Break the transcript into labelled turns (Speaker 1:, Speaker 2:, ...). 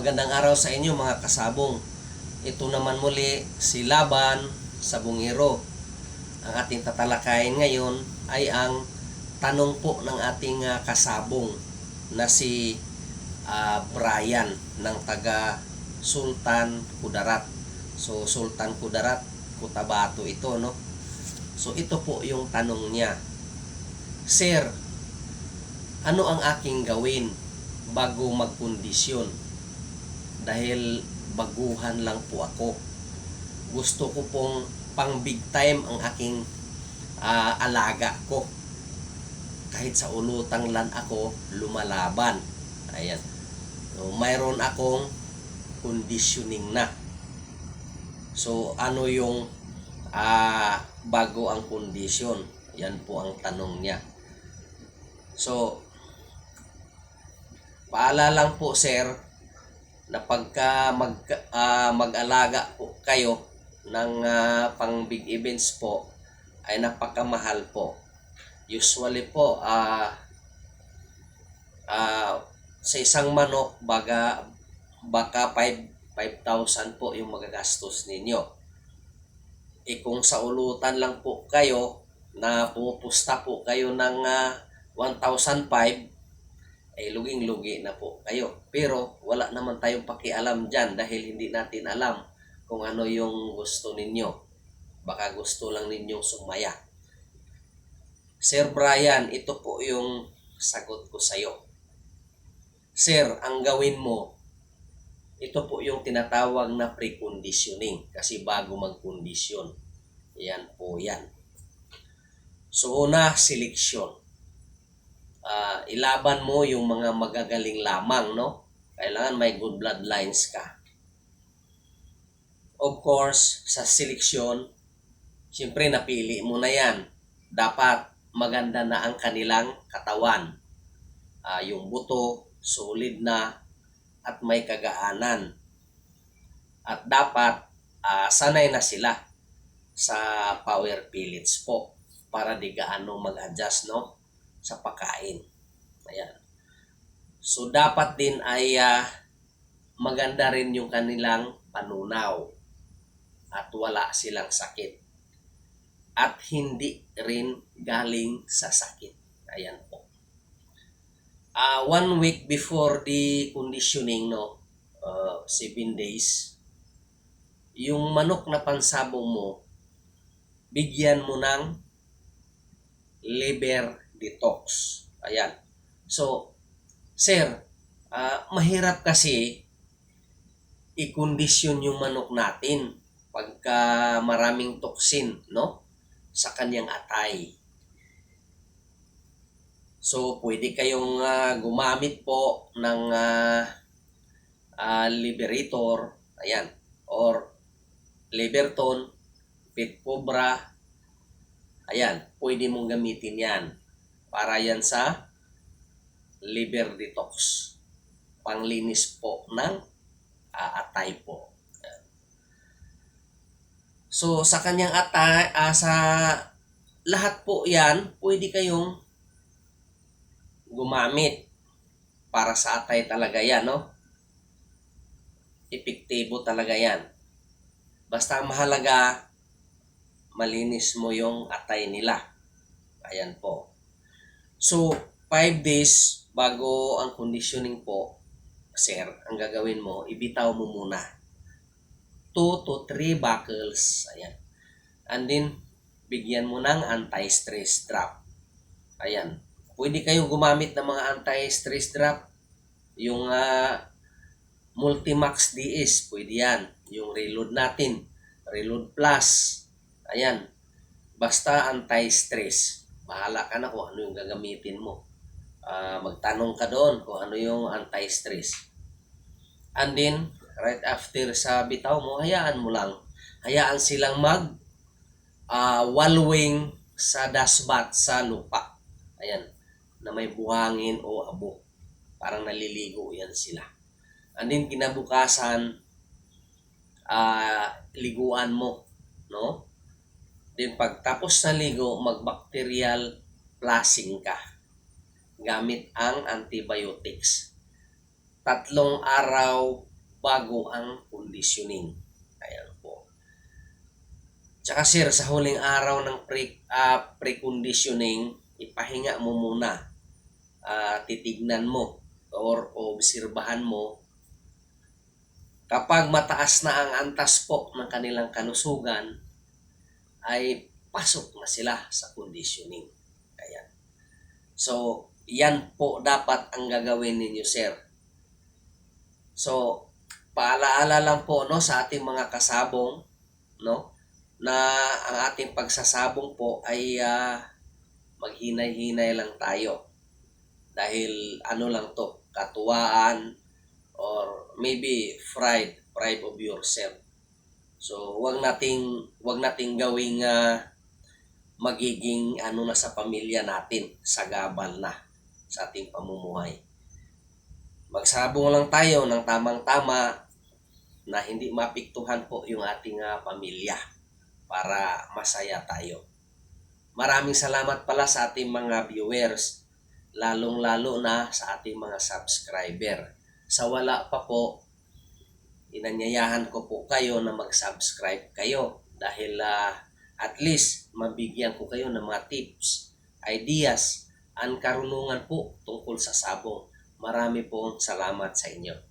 Speaker 1: Magandang araw sa inyo mga kasabong. Ito naman muli si Laban sa Bungiro. Ang ating tatalakayin ngayon ay ang tanong po ng ating ah, kasabong na si ah, Brian ng taga Sultan Kudarat. So Sultan Kudarat, Cotabato ito no. So ito po yung tanong niya. Sir, ano ang aking gawin bago magkondisyon? Dahil baguhan lang po ako. Gusto ko pong pang big time ang aking ah, alaga ko. Kahit sa ulutang lan ako, lumalaban. Ayan. So, mayroon akong conditioning na. So, ano yung ah, bago ang kondisyon? Yan po ang tanong niya. So, paalala lang po sir na pagka mag, ah, mag-alaga po kayo ng ah, pang big events po ay napakamahal po. Usually po ah ah, sa isang manok baga baka 5 5,000 po yung magagastos ninyo. E kung sa ulutan lang po kayo na pumupusta po kayo ng ah, 1,005 ay luging-lugi na po kayo. Pero wala naman tayong pakialam dyan dahil hindi natin alam kung ano yung gusto ninyo. Baka gusto lang ninyong sumaya. Sir Brian, ito po yung sagot ko sa'yo. Sir, ang gawin mo, ito po yung tinatawag na preconditioning kasi bago magkondisyon. Yan po yan. So una, seleksyon ah, ilaban mo yung mga magagaling lamang, no? Kailangan may good bloodlines ka. Of course, sa seleksyon, siyempre napili mo na yan. Dapat maganda na ang kanilang katawan. Ah, yung buto, solid na, at may kagaanan. At dapat ah, sanay na sila sa power pellets po para di gaano mag-adjust, no? Sa pagkain. Ayan. So, dapat din ay ah, maganda rin yung kanilang panunaw at wala silang sakit. At hindi rin galing sa sakit. Ayan po. Ah, one week before the conditioning, no, uh, seven days, yung manok na pansabong mo, bigyan mo ng liver detox. Ayan. So, sir, ah, mahirap kasi i-condition yung manok natin pagka maraming toxin, no? Sa kanyang atay. So, pwede kayong ah, gumamit po ng ah, ah, liberator, ayan, or Liberton, Pit Cobra, ayan, pwede mong gamitin yan para yan sa liver detox. Panglinis po ng ah, atay po. So sa kanyang atay, ah, sa lahat po yan, pwede kayong gumamit para sa atay talaga yan, no? Epektibo talaga yan. Basta mahalaga, malinis mo yung atay nila. Ayan po. So, 5 days bago ang conditioning po, sir, ang gagawin mo, ibitaw mo muna. 2 to 3 buckles. Ayan. And then, bigyan mo ng anti-stress drop. Ayan. Pwede kayong gumamit ng mga anti-stress drop. Yung ah, Multimax DS, pwede yan. Yung reload natin. Reload Plus. Ayan. Basta anti-stress bahala ka na kung ano yung gagamitin mo. Ah, magtanong ka doon kung ano yung anti-stress. And then, right after sa bitaw mo, hayaan mo lang. Hayaan silang mag ah, wallowing sa dashbat sa lupa. Ayan, na may buhangin o abo. Parang naliligo yan sila. And then, kinabukasan, ah, liguan mo. No? Then pagtapos na ligo, magbacterial flushing ka gamit ang antibiotics. Tatlong araw bago ang conditioning. Ayan po. Tsaka sir, sa huling araw ng pre, ah, pre-conditioning, ipahinga mo muna. Ah, titignan mo or obserbahan mo kapag mataas na ang antas po ng kanilang kanusugan, ay pasok na sila sa conditioning. Ayan. So, yan po dapat ang gagawin ninyo, sir. So, paalaala lang po no sa ating mga kasabong no na ang ating pagsasabong po ay ah, maghinay-hinay lang tayo. Dahil ano lang to, katuwaan or maybe pride, pride of yourself. So, wag nating wag nating gawing ah, magiging ano na sa pamilya natin, sagabal na sa ating pamumuhay. Magsabong lang tayo ng tamang-tama na hindi mapiktuhan po yung ating ah, pamilya para masaya tayo. Maraming salamat pala sa ating mga viewers, lalong-lalo na sa ating mga subscriber. Sa wala pa po, inanyayahan ko po kayo na mag-subscribe kayo dahil ah, at least mabigyan ko kayo ng mga tips, ideas, ang karunungan po tungkol sa sabong. Marami pong salamat sa inyo.